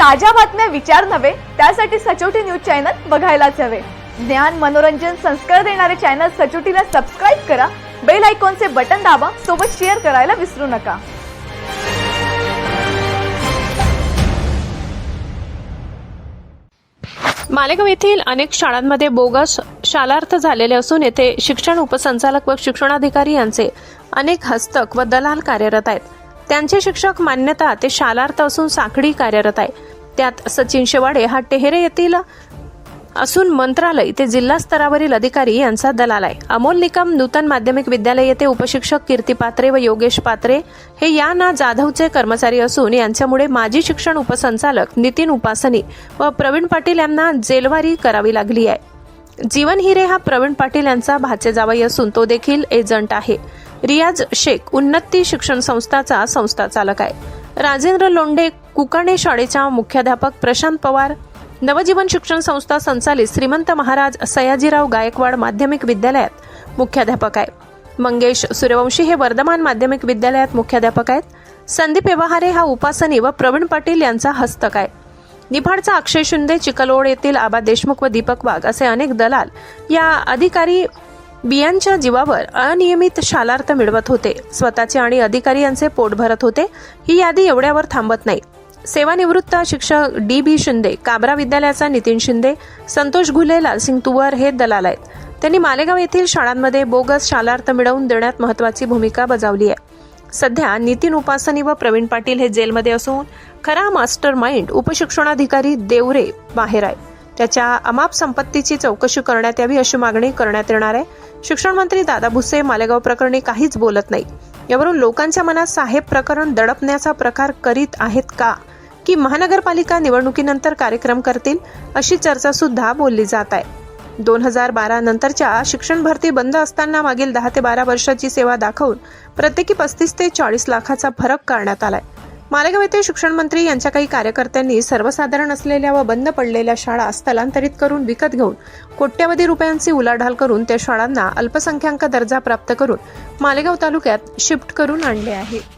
ताज्या बातम्या विचार नव्हे त्यासाठी सचोटी न्यूज चॅनल बघायलाच हवे. ज्ञान मनोरंजन संस्कार देणारे चॅनल सचोटीला सबस्क्राईब करा बेल आयकॉनचे बटन दाबा सोबत शेअर करायला विसरू नका. मालेगाव येथील अनेक शाळांमध्ये बोगस शालार्थ झालेले असून येथे शिक्षण उपसंचालक व शिक्षणाधिकारी यांचे अनेक हस्तक व दलाल कार्यरत आहेत. त्यांचे शिक्षक मान्यता ते शालार्थ असून साखळी कार्यरत आहे. त्यात सचिन शेवाडे हा टेहरे येथील असून मंत्रालय ते जिल्हा स्तरावरील अधिकारी यांचा दलाल आहे. अमोल निकम नूतन माध्यमिक विद्यालय येथे उपशिक्षक कीर्ती पात्रे व योगेश पात्रे हे या ना जाधवचे कर्मचारी असून यांच्यामुळे माजी शिक्षण उपसंचालक नितीन उपासनी व प्रवीण पाटील यांना जेलवारी करावी लागली आहे. जीवन हिरे हा प्रवीण पाटील यांचा भाचे जावई असून तो देखील एजंट आहे. रियाज शेख उन्नती शिक्षण संस्थाचा संस्था चालक आहे. राजेंद्र लोंढे कुकाणे शाळेचा मुख्याध्यापक प्रशांत पवार नवजीवन शिक्षण संस्था संचालित श्रीमंत महाराज सयाजीराव गायकवाड माध्यमिक विद्यालयात मुख्याध्यापक आहे मंगेश सूर्यवंशी हे वर्धमान माध्यमिक विद्यालयात मुख्याध्यापक आहेत. संदीप व्यवहारे हा उपासनी व प्रवीण पाटील यांचा हस्तक आहे. निफाडचा अक्षय शिंदे चिकलोड येथील आबा देशमुख व दीपक वाघ असे अनेक दलाल या अधिकारी बियांच्या जीवावर अनियमित शालार्थ मिळवत होते. स्वतःचे आणि अधिकारी यांचे पोट भरत होते. ही यादी एवढ्यावर थांबत नाही. सेवानिवृत्त शिक्षक डी बी शिंदे काबरा विद्यालयाचा नितीन शिंदे संतोष घुले लालसिंग तुवर हे दलाल आहेत. त्यांनी मालेगाव येथील शाळांमध्ये बोगस शालार्थ मिळवून देण्यात महत्वाची भूमिका बजावली आहे. सध्या नितीन उपासनी व प्रवीण पाटील हे जेलमध्ये असून खरा मास्टर माइंड उपशिक्षणाधिकारी देवरे बाहेर आहे. त्याच्या अमाप संपत्तीची चौकशी करण्यात यावी अशी मागणी करण्यात येणार आहे. शिक्षण मंत्री दादा भुसे मालेगाव प्रकरणी काहीच बोलत नाही यावरून लोकांच्या मनात साहेब प्रकरण दडपण्याचा प्रकार करीत आहेत का? की महानगरपालिका निवडणुकीनंतर कार्यक्रम करतील अशी चर्चा सुद्धा बोलली जात आहे. दोन हजार बारा नंतरच्या शिक्षण भरती बंद असताना मागील दहा ते बारा वर्षाची सेवा दाखवून प्रत्येकी पस्तीस ते चाळीस लाखाचा फरक करण्यात आलाय. मालेगाव येथे शिक्षण मंत्री यांच्या काही कार्यकर्त्यांनी सर्वसाधारण असलेल्या व बंद पडलेल्या शाळा स्थलांतरित करून विकत घेऊन कोट्यवधी रुपयांची उलाढाल करून त्या शाळांना अल्पसंख्याक दर्जा प्राप्त करून मालेगाव तालुक्यात शिफ्ट करून आणले आहे.